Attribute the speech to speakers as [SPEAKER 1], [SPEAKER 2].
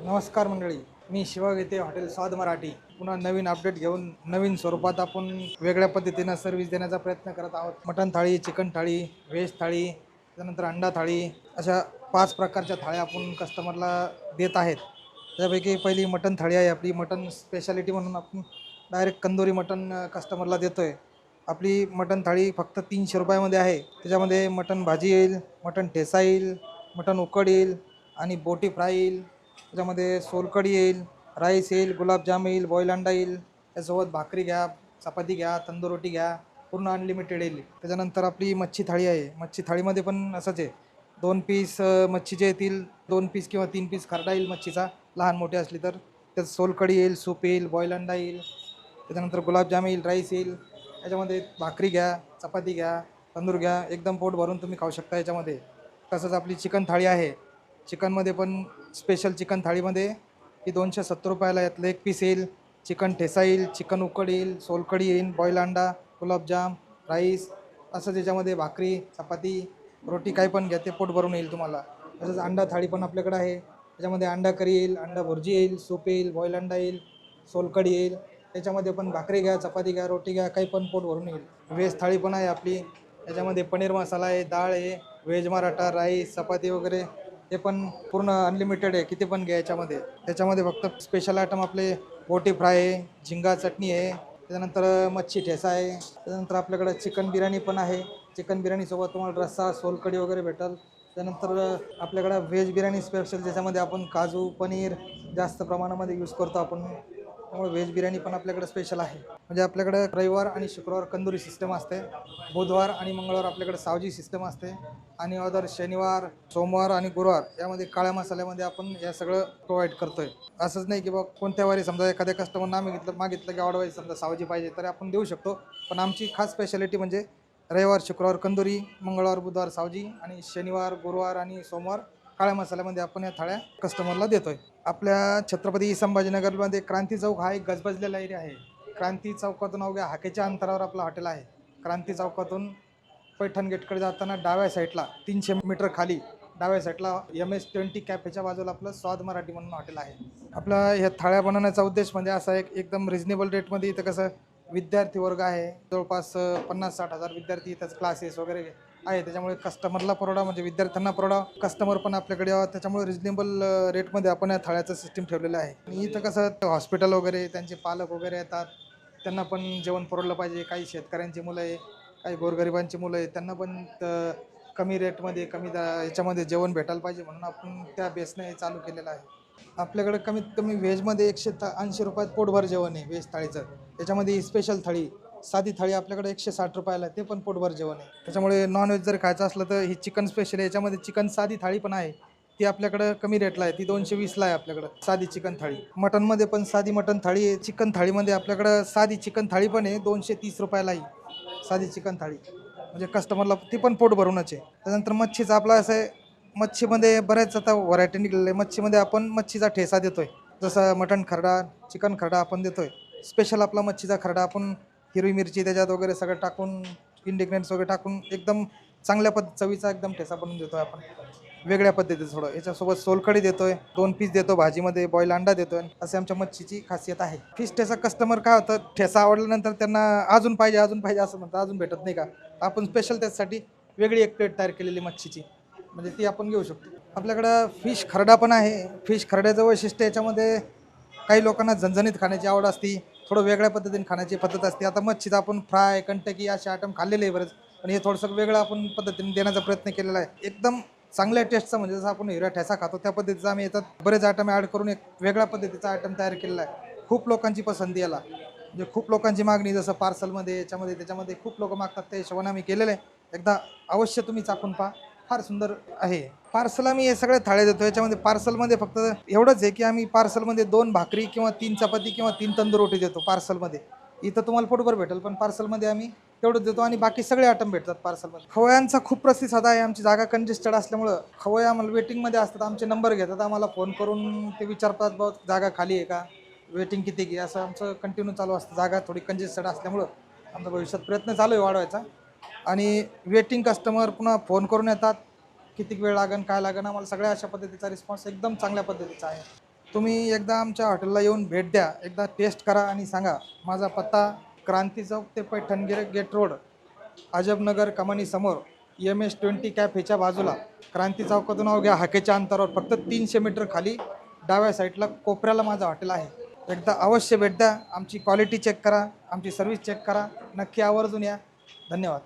[SPEAKER 1] नमस्कार मंडळी. मी शिवा घेते हॉटेल स्वाद मराठी. पुन्हा नवीन अपडेट घेऊन नवीन स्वरूपात आपण वेगळ्या पद्धतीनं सर्व्हिस देण्याचा प्रयत्न करत आहोत. मटण थाळी चिकन थाळी व्हेज थाळी त्यानंतर अंडा थाळी अशा पाच प्रकारच्या थाळ्या आपण कस्टमरला देत आहेत. त्यापैकी पहिली मटण थाळी आहे आपली. मटण स्पेशालिटी म्हणून आपण डायरेक्ट कंदोरी मटण कस्टमरला देतो आहे आपली मटण थाळी फक्त तीनशे रुपयामध्ये आहे. त्याच्यामध्ये मटण भाजी येईल मटण ठेसा येईल मटण उकड येईल आणि बोटी फ्राय येईल. त्याच्यामध्ये सोलकढी येईल राईस येईल गुलाबजाम येईल बॉईल अंडा येईल त्यासोबत भाकरी घ्या चपाती घ्या तंदूर रोटी घ्या पूर्ण अनलिमिटेड येईल. त्याच्यानंतर आपली मच्छी थाळी आहे. मच्छी थाळीमध्ये पण असंच आहे. दोन पीस मच्छीचे येतील दोन पीस किंवा तीन पीस खरडा येईल मच्छीचा लहान मोठी असली तर. त्यात सोलकढी येईल सूप येईल बॉईल अंडा येईल. त्याच्यानंतर गुलाबजाम येईल राईस येईल. याच्यामध्ये भाकरी घ्या चपाती घ्या तंदूर घ्या एकदम पोट भरून तुम्ही खाऊ शकता याच्यामध्ये. तसंच आपली चिकन थाळी आहे. चिकनमध्ये पण स्पेशल चिकन थाळीमध्ये. ही दोनशे सत्तर रुपयाला यातलं एक पीस येईल. चिकन ठेसा येईल चिकन उकड येईल सोलकढी येईल बॉईल अंडा गुलाबजाम राईस असं त्याच्यामध्ये भाकरी चपाती रोटी काही पण घ्या ते पोट भरून येईल तुम्हाला. तसंच अंडा थाळी पण आपल्याकडे आहे. त्याच्यामध्ये अंडा करी येईल अंडा भुर्जी येईल सूप येईल बॉईल अंडा येईल सोलकढी येईल. त्याच्यामध्ये पण भाकरी घ्या चपाती घ्या रोटी घ्या काही पण पोट भरून येईल. व्हेज थाळी पण आहे आपली. त्याच्यामध्ये पनीर मसाला आहे डाळ आहे व्हेज मराठा राईस चपाती वगैरे. ते पण पूर्ण अनलिमिटेड आहे. किती पण घ्या याच्यामध्ये. त्याच्यामध्ये फक्त स्पेशल आयटम आपले बोटी फ्राय आहे झिंगा चटणी आहे त्याच्यानंतर मच्छी ठेसा आहे त्याच्यानंतर आपल्याकडं चिकन बिर्याणी पण आहे. चिकन बिर्याणीसोबत तुम्हाला रस्सा सोलकढी वगैरे भेटेल. त्यानंतर आपल्याकडं व्हेज बिर्याणी स्पेशल ज्याच्यामध्ये आपण काजू पनीर जास्त प्रमाणामध्ये यूज करतो आपण. त्यामुळे व्हेज बिर्याणी पण आपल्याकडे स्पेशल आहे. म्हणजे आपल्याकडे रविवार आणि शुक्रवार कंदुरी सिस्टम असते. बुधवार आणि मंगळवार आपल्याकडे सावजी सिस्टम असते. आणि अदर शनिवार सोमवार आणि गुरुवार यामध्ये काळ्या मसाल्यामध्ये आपण या सगळं प्रोव्हाइड करतोय. असंच नाही की बा कोणत्या वारी समजा एखाद्या कस्टमरना आम्ही घेतलं मागितलं की ऑर्डर समजा सावजी पाहिजे तर आपण देऊ शकतो. पण आमची खास स्पेशालिटी म्हणजे रविवार शुक्रवार कंदुरी मंगळवार बुधवार सावजी आणि शनिवार गुरुवार आणि सोमवार काळ्या मसाल्यामध्ये आपण या थाळ्या कस्टमरला देतोय. आपल्या छत्रपती संभाजीनगरमध्ये क्रांती चौक हा एक गजबजलेला एरिया आहे. क्रांती चौकातून अवघ्या हाकेच्या अंतरावर आपलं हॉटेल आहे. क्रांती चौकातून पैठण गेटकडे जाताना डाव्या साईडला तीनशे मीटर खाली डाव्या साईडला एम एस ट्वेंटी कॅफेच्या बाजूला आपलं स्वाद मराठी म्हणून हॉटेल आहे. आपला ह्या थाळ्या बनवण्याचा उद्देश म्हणजे असा एक एकदम रिजनेबल रेटमध्ये इथं कसं विद्यार्थी वर्ग आहे. जवळपास पन्नास साठ हजार विद्यार्थी इथंच क्लासेस वगैरे आहे. त्याच्यामुळे कस्टमरला परवडा म्हणजे विद्यार्थ्यांना परवडा. कस्टमर पण आपल्याकडे त्याच्यामुळे रिजनेबल रेटमध्ये आपण या थाळ्याचं सिस्टीम ठेवलेलं आहे. आणि इथं कसं हॉस्पिटल वगैरे त्यांचे पालक वगैरे येतात. त्यांना पण जेवण परवडलं पाहिजे. काही शेतकऱ्यांची मुलं आहे काही गोरगरिबांची मुलं आहे त्यांना पण कमी रेटमध्ये कमी दा याच्यामध्ये जेवण भेटायला पाहिजे म्हणून आपण त्या बेसने हे चालू केलेलं आहे. आपल्याकडे कमीत कमी व्हेजमध्ये एकशे ऐंशी रुपयात पोटभर जेवण आहे व्हेज थाळीचं. त्याच्यामध्ये स्पेशल थाळी साधी थाळी आपल्याकडे एकशे साठ रुपयाला आहे ते पण पोटभर जेवण आहे. त्याच्यामुळे नॉनव्हेज जर खायचं असलं तर ही चिकन स्पेशल आहे याच्यामध्ये चिकन साधी थाळी पण आहे. ती आपल्याकडं कमी रेटला आहे ती दोनशे वीसला आहे आपल्याकडं साधी चिकन थाळी. मटनमध्ये पण साधी मटन थाळी आहे चिकन थाळीमध्ये आपल्याकडं साधी चिकन थाळी पण आहे दोनशे तीस रुपयालाही साधी चिकन थाळी. म्हणजे कस्टमरला ती पण पोट भरूनच आहे. त्यानंतर मच्छीचं आपलं असं आहे मच्छीमध्ये बऱ्याच आता व्हरायटी निघलेल्या आहे मच्छीमध्ये आपण मच्छीचा ठेसा देतोय. जसं मटण खरडा चिकन खरडा आपण देतोय. स्पेशल आपला मच्छीचा खरडा आपण हिरवी मिरची त्याच्यात वगैरे सगळं टाकून इंडिग्रेंट्स वगैरे टाकून एकदम चांगल्या पद चवीचा एकदम ठेसा बनवून देतोय आपण. वेगळ्या पद्धतीचं थोडं. याच्यासोबत सोलकढी देतोय दोन पीस देतो भाजीमध्ये बॉईल अंडा देतोय असे आमच्या मच्छीची खासियत आहे. फिश ठेसा कस्टमर काय होतं ठेसा आवडल्यानंतर त्यांना अजून पाहिजे अजून पाहिजे असं म्हणतात अजून भेटत नाही का? आपण स्पेशल त्याच्यासाठी वेगळी एक प्लेट तयार केलेली मच्छीची. म्हणजे ती आपण घेऊ शकतो. आपल्याकडं फिश खरडा पण आहे. फिश खरड्याचं वैशिष्ट्य याच्यामध्ये काही लोकांना झणझणीत खाण्याची आवड असते थोडं वेगळ्या पद्धतीने खाण्याची पद्धत असते. आता मच्छीचं आपण फ्राय कंटकी असे आयटम खाल्लेले आहे बरेच. पण हे थोडंसं वेगळं आपण पद्धतीने देण्याचा प्रयत्न केलेला आहे. एकदम चांगल्या टेस्टचा म्हणजे जसं आपण हिरा ठेसा खातो त्या पद्धतीचा आम्ही येतात बरेच आयटम ॲड करून एक वेगळ्या पद्धतीचा आयटम तयार केलेला आहे. खूप लोकांची पसंती याला. म्हणजे खूप लोकांची मागणी जसं पार्सलमध्ये याच्यामध्ये त्याच्यामध्ये खूप लोक मागतात त्या हिशोबाने आम्ही केलेलं आहे. एकदा अवश्य तुम्ही चाकून पहा. फार सुंदर आहे. पार्सल आम्ही हे सगळे थाळे देतो. याच्यामध्ये पार्सलमध्ये फक्त एवढंच आहे की आम्ही पार्सलमध्ये दोन भाकरी किंवा तीन चपाती किंवा तीन तंदूर रोटी देतो पार्सलमध्ये. इथं तुम्हाला पोटभर भेटेल पण पार्सलमध्ये आम्ही तेवढंच देतो आणि बाकी सगळे आयटम भेटतात पार्सलमध्ये. खवयांचा खूप प्रतिसाद आहे. आमची जागा कंजेस्टेड असल्यामुळं खवया आम्हाला वेटिंगमध्ये असतात. आमचे नंबर घेतात. आम्हाला फोन करून ते विचारतात बहुत जागा खाली आहे का? वेटिंग किती की असं आमचं कंटिन्यू चालू असतं. जागा थोडी कंजेस्टेड असल्यामुळं आमचा भविष्यात प्रयत्न चालू आहे वाढवायचा. आणि वेटिंग कस्टमर पुन्हा फोन करून येतात. किती वेळ लागेल काय लागेल आम्हाला सगळ्या अशा पद्धतीचा रिस्पॉन्स एकदम चांगल्या पद्धतीचा आहे. तुम्ही एकदा आमच्या हॉटेलला येऊन भेट द्या. एकदा टेस्ट करा आणि सांगा माझा पत्ता क्रांती चौक ते पैठणगिरे गेट रोड अजबनगर कमानीसमोर एम एस ट्वेंटी कॅफेच्या बाजूला. क्रांती चौकातून अवघ्या हाकेच्या अंतरावर फक्त तीनशे मीटर खाली डाव्या साईडला कोपऱ्याला माझं हॉटेल आहे. एकदा अवश्य भेट द्या. आमची क्वालिटी चेक करा. आमची सर्व्हिस चेक करा. नक्की आवर्जून या. धन्यवाद.